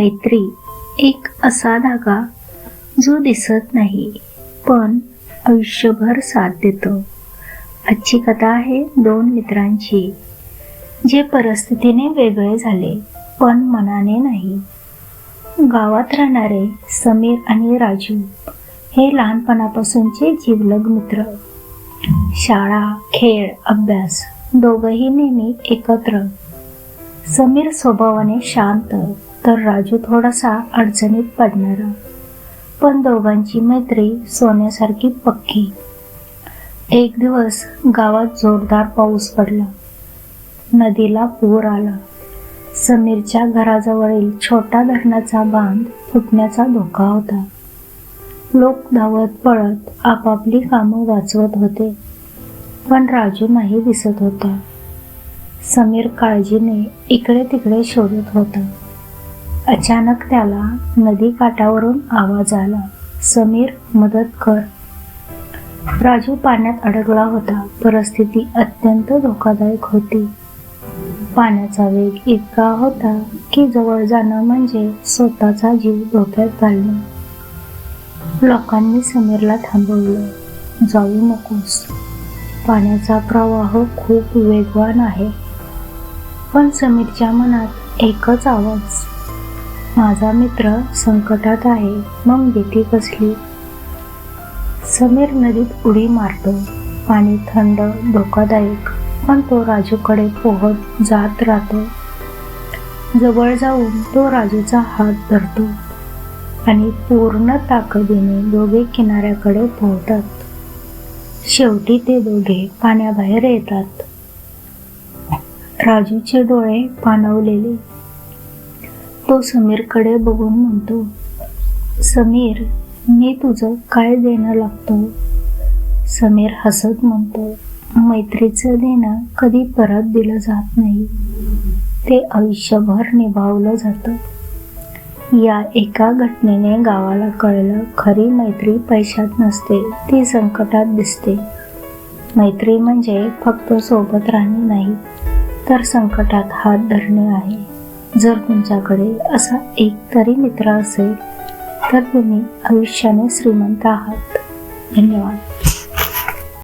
मैत्री एक असा धागा जो दिसत नाही पण आयुष्यभर साथ देतो. आजची कथा आहे दोन मित्रांची जे परिस्थितीने वेगळे झाले पण मनाने नाही. गावात राहणारे समीर आणि राजू हे लहानपणापासूनचे जिवलग मित्र. शाळा खेळ अभ्यास दोघंही नेहमी एकत्र. समीर स्वभावाने शांत तर राजू थोडासा अडचणीत पडणारा. पण दोघांची मैत्री सोन्यासारखी पक्की. एक दिवस गावात जोरदार पाऊस पडला. नदीला पूर आला. समीरच्या घराजवळील छोटा धरणाचा बांध फुटण्याचा धोका होता. लोक धावत पळत आपापली कामं वाचवत होते. पण राजू नाही दिसत होता. समीर काळजीने इकडे तिकडे शोधत होता. अचानक त्याला नदी काठावरून आवाज आला. समीर मदत कर. राजू पाण्यात अडकला होता. परिस्थिती अत्यंत धोकादायक होती. पाण्याचा वेग इतका होता की जवळ जाणं म्हणजे स्वतःचा जीव धोक्यात घालणं. लोकांनी समीरला थांबवलं. जाऊ नकोस. पाण्याचा प्रवाह खूप वेगवान आहे. पण समीरच्या मनात एकच आवाज माझा मित्र संकटात आहे. मग भीती कसली? समीर नदीत उडी मारतो. पाणी थंड धोकादायक पण तो राजूकडे पोहत जात राहतो. जवळ जाऊन तो राजूचा हात धरतो आणि पूर्ण ताकदीने दोघे किनाऱ्याकडे पोहतात. शेवटी ते दोघे पाण्याबाहेर येतात. राजूचे डोळे पाणवलेले तो समीरकडे बघून म्हणतो समीर मी तुझं काय देणं लागतो? समीर हसत म्हणतो मैत्रीचं देणं कधी परत दिलं जात नाही. ते आयुष्यभर निभावलं जातं. या एका घटनेने गावाला कळलं खरी मैत्री पैशात नसते ती संकटात दिसते. मैत्री म्हणजे फक्त सोबत राहणे नाही तर संकटात हात धरणे आहे. जर तुमच्याकडे असा एक तरी मित्र असेल तर तुम्ही आयुष्याने श्रीमंत आहात. धन्यवाद.